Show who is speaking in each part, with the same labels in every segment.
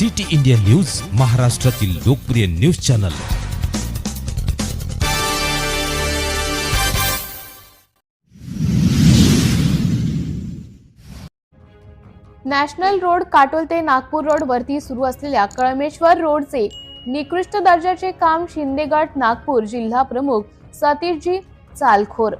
Speaker 1: City India news महाराष्ट्रातील लोकप्रिय news channel.
Speaker 2: National road Katol ते नागपूर रोड वरती सुरू असलेल्या कळमेश्वर रोडचे निकृष्ट दर्जाचे काम शिंदेगड नागपूर जिल्हा प्रमुख सतीशजी चालखोर.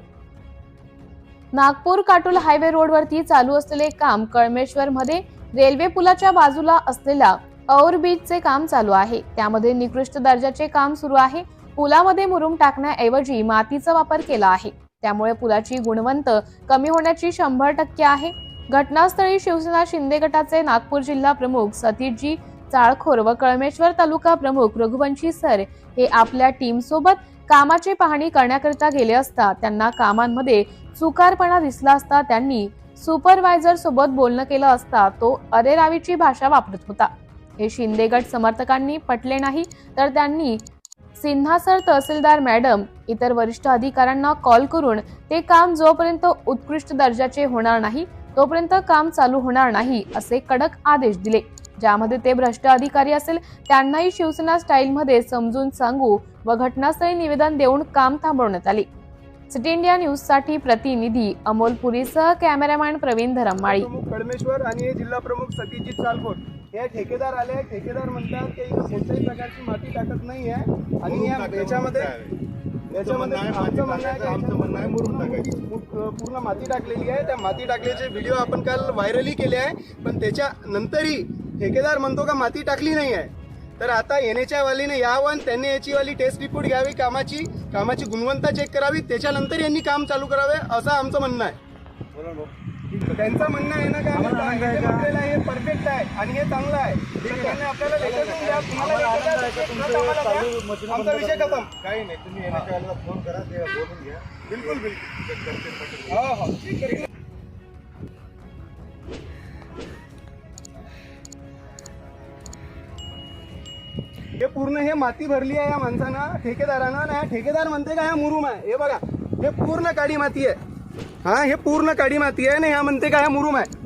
Speaker 2: नागपूर काटोल हायवे रोडवरती चालू असलेले काम कळमेश्वर मध्ये रेल्वे पुलाच्या बाजूला असलेल्या और बीचचे काम चालू आहे. त्यामध्ये निकृष्ट दर्जाचे काम सुरू आहे. पुलामध्ये मुरुम टाकण्याऐवजी मातीचा वापर केला आहे. त्यामुळे पुलाची गुणवंत कमी होण्याची शंभर टक्के आहे. घटनास्थळी शिवसेना शिंदे गटाचे नागपूर जिल्हा प्रमुख सतीशजी चाळखोर व कळमेश्वर तालुका प्रमुख रघुवंशी सर हे आपल्या टीम सोबत कामाची पाहणी करण्याकरिता गेले असता त्यांना कामांमध्ये चुकारपणा दिसला असता त्यांनी सुपरवायझर सोबत बोलणं केलं असता तो अरेरावीची भाषा वापरत होता. हे शिंदेगड समर्थकांनी पटले नाही तर त्यांनी सिन्हासर तहसीलदार मॅडम इतर वरिष्ठ अधिकाऱ्यांना कॉल करून ते काम जोपर्यंत उत्कृष्ट दर्जाचे होणार नाही तोपर्यंत काम चालू होणार नाही असे कडक आदेश दिले. ज्यामध्ये ते भ्रष्ट अधिकारी असेल त्यांनाही शिवसेना स्टाईलमध्ये समजून सांगू व घटनास्थळी निवेदन देऊन काम थांबवण्यात आले. सिटी इंडिया न्यूजसाठी प्रतिनिधी अमोल पुरीसह कॅमेरामॅन प्रवीण धरमाळी
Speaker 3: प्रमुख आणि जिल्हा प्रमुख सतीजित चालकोट हे ठेकेदार आले ठेकेदार म्हणतात की इथं कोणत्याही प्रकारची माती टाकत नाही आहे आणि या याच्यामध्ये याच्यामध्ये आमचं म्हणणं आहे की
Speaker 4: आमचं म्हणणं आहे मुरुम टाकायची.
Speaker 3: पू- पूर्ण माती टाकलेली आहे. त्या माती टाकल्याचे व्हिडिओ आपण काल व्हायरलही केले आहे. पण त्याच्या नंतरही ठेकेदार म्हणतो का माती टाकली नाही आहे तर आता येण्याच्या वालीने यावं आणि त्यांनी याची वाली टेस्ट रिपोर्ट घ्यावी कामाची कामाची गुणवत्ता चेक करावी त्याच्यानंतर यांनी काम चालू करावे असं आमचं म्हणणं आहे. त्यांचं म्हणणं आहे ना का हे परफेक्ट आहे आणि हे चांगलं आहे. त्यांनी आपल्याला लेटर देऊन द्या. तुम्हाला. आमचा विषय खतम.
Speaker 4: काही नाही तुम्ही येण्याच्या फोन करा ते बोलून घ्या.
Speaker 3: बिलकुल बिलकुल. हो हो. ठीक आहे हे पूर्ण हे माती भरली आहे या माणसानं ठेकेदारानं ना ठेकेदार म्हणते का हा मुरुम आहे. हे बघा हे पूर्ण काळी माती आहे. हा हे पूर्ण काळी माती आहे ना ह्या म्हणते का हा मुरुम आहे.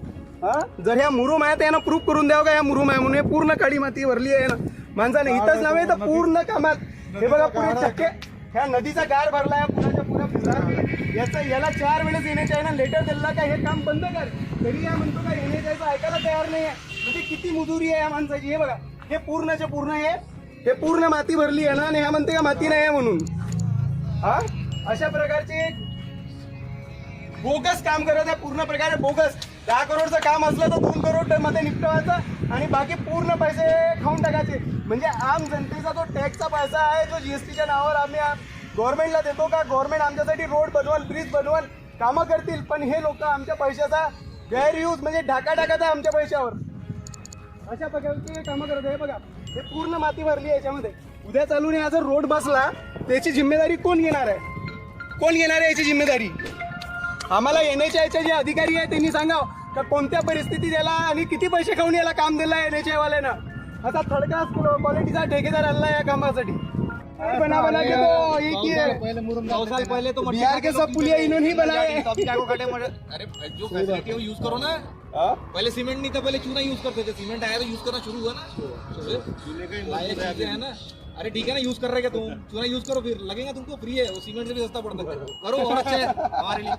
Speaker 3: हा जर ह्या मुरुम आहे तर यानं प्रूफ करून द्यावं का ह्या मुरुम आहे म्हणून? हे पूर्ण काळी माती भरली आहे ना माणसाने इथंच नव्हे तर पूर्ण कामात. हे बघा पुरे चक्के. ह्या नदीचा गार भरला आहे पुराच्या पुरा फिरला याचा याला चार वेळेस येण्याच्या आहे ना लेटर दिला का हे काम बंद कर. तरी या म्हणतो का येणे जायचं ऐकायला तयार नाही आहे म्हणजे किती मजुरी आहे या माणसाची हे बघा. हे पूर्णचे पूर्ण आहे. हे पूर्ण माती भरली आहे ना आणि ह्या म्हणते का माती नाही आहे म्हणून. हा? अशा प्रकारचे बोगस काम करत आहे पूर्ण प्रकारे बोगस. दहा करोडचं काम असलं तर दोन करोडमध्ये निपटवायचं आणि बाकी पूर्ण पैसे खाऊन टाकायचे. म्हणजे आम जनतेचा जो टॅक्सचा पैसा आहे जो जीएसटीच्या नावावर आम्ही गव्हर्नमेंटला देतो का? गव्हर्नमेंट आमच्यासाठी रोड बनवल ब्रिज बनवल कामं करतील. पण हे लोक आमच्या पैशाचा गैरयूज म्हणजे ढाका टाकत आहे आमच्या पैशावर. अशा प्रकारचे कामं करत आहे. बघा हे पूर्ण माती भरली आहे याच्यामध्ये. उद्या चालून हा जर रोड बसला त्याची जिम्मेदारी कोण घेणार आहे? कोण घेणार आहे याची जिम्मेदारी? आम्हाला येण्याच्या याचे जे अधिकारी आहे त्यांनी सांगाव का कोणत्या परिस्थितीत याला आणि किती पैसे खाऊन याला काम दिलं आहे येण्याच्या वाल्यानं असा थर्ड क्लास क्वालिटीचा ठेकेदार आणला या कामासाठी. बना बना के तो एक ही है
Speaker 4: पहिले मुरुम
Speaker 5: दो साल पहले तो मट्टी
Speaker 3: बिहार के सब पुलिया इन्होंने ही बनाए
Speaker 5: तो अभी क्या को खड़े मरे अरे जो फैसिलिटी वो यूज करो ना
Speaker 3: हाँ?
Speaker 5: पहले सीमेंट नहीं था पहले चूना यूज करते थे सीमेंट आया तो यूज करना शुरू हुआ ना.
Speaker 4: चूल्हे का ही
Speaker 5: है ना. अरे ठीक है ना यूज़ कर रहे क्या तुम? चूना यूज़ करो फिर? लगेगा तुमको फ्री है वो सीमेंट से भी सस्ता पड़ता है। करो और अच्छा है। हमारे लिए।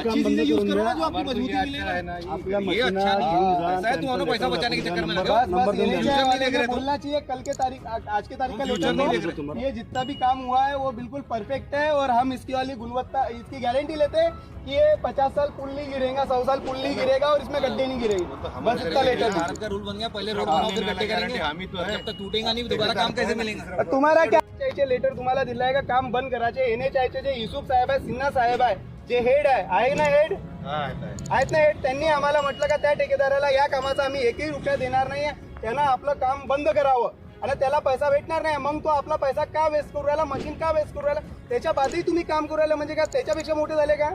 Speaker 5: अच्छी चीज़ें यूज़ करो ना जो आपकी मजबूती मिलेगा ये। अच्छा नहीं है ऐसा है तुम्हारा पैसा बचाने के चक्कर में लगे। हो। रहे तुम।
Speaker 3: बोलना चाहिए कल के तारीख आज के तारीख का लेटर
Speaker 5: नहीं देख रहे
Speaker 3: ये जितना भी काम हुआ है वो बिल्कुल परफेक्ट है और हम इसकी वाली गुणवत्ता इसकी गारंटी लेते हैं कि ये पचास साल पुल नहीं गिरेगा सौ साल पुल नहीं गिरेगा और इसमें गड्ढे नहीं गिरेगी। बस इतना लेटर दो।
Speaker 5: भारत का रूल बन गया पहले रोड बनाओ फिर गड्ढे करेंगे।
Speaker 4: हामी तो है
Speaker 5: जब तक टूटेगा नहीं दोबारा काम कैसे मिलेगा?
Speaker 3: तुम्हाला क्या लेटर तुम्हाला दिलं आहे का? काम बंद करायचे. एन एच आयचे जे युसुफ साहेब आहे सिन्हा साहेब आहे जे हेड आहे आहे ना हेड?
Speaker 4: हा, आहे, आहे.
Speaker 3: आहेत ना हेड? त्यांनी आम्हाला म्हटलं का त्या ठेकेदाराला या कामाचा आम्ही एकही रुपया देणार नाही त्यानं आपलं काम बंद करावं. आणि त्याला पैसा भेटणार नाही. मग तो आपला पैसा का वेस्ट करू राहिला? मशीन का वेस्ट करू राहिला? त्याच्या बाजूही तुम्ही काम करू राहिला म्हणजे का? त्याच्यापेक्षा मोठे झाले का?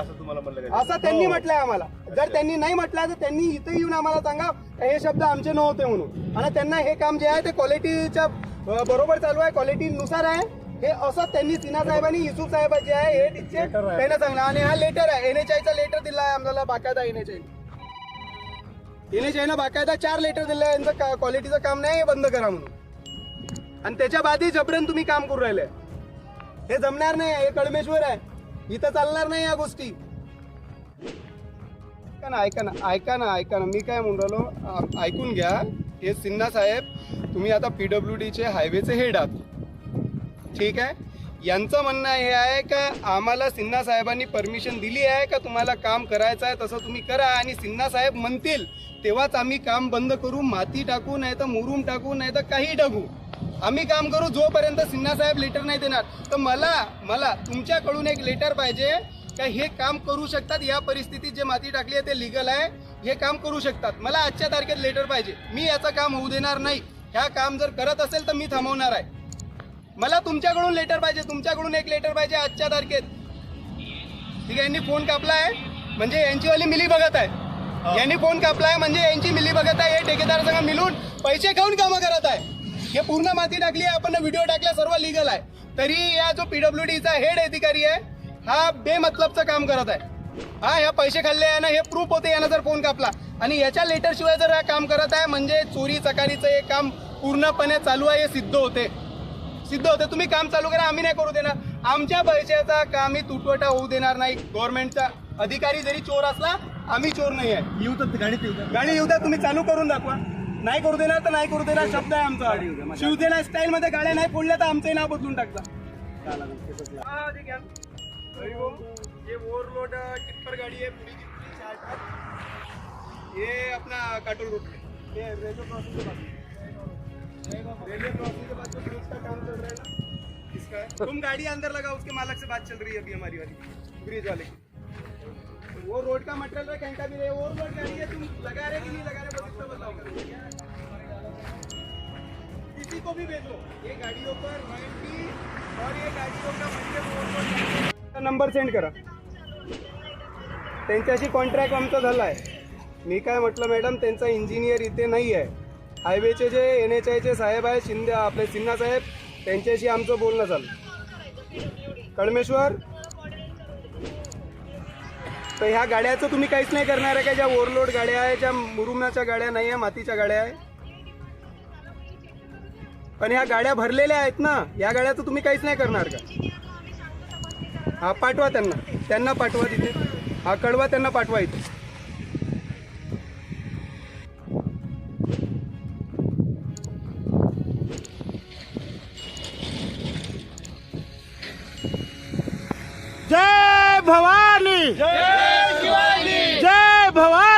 Speaker 4: असं तुम्हाला म्हणलं का?
Speaker 3: असं त्यांनी म्हटलंय आम्हाला. जर त्यांनी नाही म्हटलं तर त्यांनी इथे येऊन आम्हाला सांगा हे शब्द आमचे नव्हते म्हणून. आणि त्यांना हे काम जे आहे ते क्वालिटीच्या बरोबर चालू आहे. क्वालिटी नुसार आहे. हे असं त्यांनी सिन्हा साहेबांनी युसुफ साहेब जे आहे हे तिथे त्यांना सांगलं आणि हा लेटर आहे. एन एच आयचा लेटर दिला आहे आम्हाला. बाकायदा N H A I N बाकायदा चार लेटर दिले यांचं का क्वालिटीचं काम नाही हे बंद करा म्हणून. आणि त्याच्या बादी जबरन तुम्ही काम करू राहिले. हे जमणार नाही. हे कळमेश्वर आहे. इथं चालणार नाही या गोष्टी. ऐका ना ऐका ना ऐका ना ऐका ना. मी काय म्हणून राहिलो? ऐकून घ्या. हे सिन्हा साहेब तुम्ही आता पी डब्ल्यू डीचे हायवेचे हेड आहात. ठीक आहे? यांचं म्हणणं हे आहे का आम्हाला सिन्हा साहेबांनी परमिशन दिली आहे का तुम्हाला काम करायचं आहे तसं तुम्ही करा. आणि सिन्हा साहेब म्हणतील तेव्हाच आम्ही काम बंद करू माती टाकू नाही तर मुरूम टाकू नाही तर काही टाकू. आम्ही काम करू जोपर्यंत सिन्हा साहेब लेटर नाही देणार. तर मला मला तुमच्याकडून एक लेटर पाहिजे का हे काम करू शकतात या परिस्थितीत जे माती टाकली आहे ते लिगल आहे? हे काम करू शकतात. मला आजच्या तारखेत लेटर पाहिजे. मी याचं काम होऊ देणार नाही. ह्या काम जर करत असेल तर मी थांबवणार आहे. मला तुमच्याकडून लेटर पाहिजे. तुमच्याकडून एक लेटर पाहिजे आजच्या तारखेत. ठीक आहे यांनी फोन कापलाय. म्हणजे यांची वाली मिली बघत आहे. यांनी फोन कापलाय. म्हणजे यांची मिली बघत आहे. हे ठेकेदार संघ मिळून पैसे खाऊन कामं करत आहे. हे पूर्ण माती टाकली आहे. आपण व्हिडिओ टाकला सर्व लिगल आहे. तरी या जो पीडब्ल्यू डीचा हेड अधिकारी आहे हा बेमतलबचं काम करत आहे. हा ह्या पैसे खाल्ले आहे ना हे प्रूफ होते यानं जर फोन कापला. आणि याच्या लेटर शिवाय जर हा काम करत आहे म्हणजे चोरी चकारीचं हे काम पूर्णपणे चालू आहे हे सिद्ध होते. सिद्ध होते. तुम्ही काम चालू करा आम्ही नाही करू देणार. आमच्या पैशाचा कामही तुटवटा होऊ देणार नाही. गव्हर्नमेंटचा अधिकारी जरी चोर असला आम्ही चोर नाही आहे.
Speaker 4: येऊ तर गाडीत येऊ द्या.
Speaker 3: गाडी येऊ द्या तुम्ही चालू करून दाखवा. नाही करू देणार तर नाही करू देणार शब्द आहे आमचा. शिवसेना स्टाईल मध्ये गाड्या नाही फोडल्या तर आमचंही नाव बदलून टाकता. हा. हरी ओम. हे? ओव्हरलोड टिप्पर गाडी आहे पुढे हे अपना काटोल रोड पे। हे रेल्वे क्रॉसिंग के पास रेलवे क्रॉसिंग के पास जो ब्रिज का काम चल रहा है ना किसका है। तुम गाड़ी अंदर लगाओ उसके मालक से बात चल रही है अभी हमारी वाली ब्रिज वाले की। वो रोड का मटेरियल है कहीं का भी रहे वो रोड गाड़ी है तुम लगा रहे कि नहीं लगा रहे बस इतना बताओ। किसी को भी भेजो ये गाड़ियों पर रॉयल्टी और ये गाड़ियों का मटेरियल नंबर सेंड करा। त्यांच्याशी कॉन्ट्रॅक्ट आमचा झाला आहे मी काय म्हटलं मॅडम त्यांचा इंजिनियर इथे नाही आहे हायवेचे जे एन एच आयचे साहेब आहे शिंदे आपले सिन्हा साहेब त्यांच्याशी आमचं बोलणं झालं. कळमेश्वर? तर ह्या गाड्याचं तुम्ही काहीच नाही करणार आहे का? ज्या ओव्हरलोड गाड्या आहे ज्या मुरुमाच्या गाड्या नाही आहे मातीच्या गाड्या आहे? पण ह्या गाड्या भरलेल्या आहेत ना या गाड्याचं तुम्ही काहीच नाही करणार का? हा पाठवा त्यांना. त्यांना पाठवा तिथे. हा कडवा त्यांना पाठवायचा जय भवानी।
Speaker 4: जय भवानी।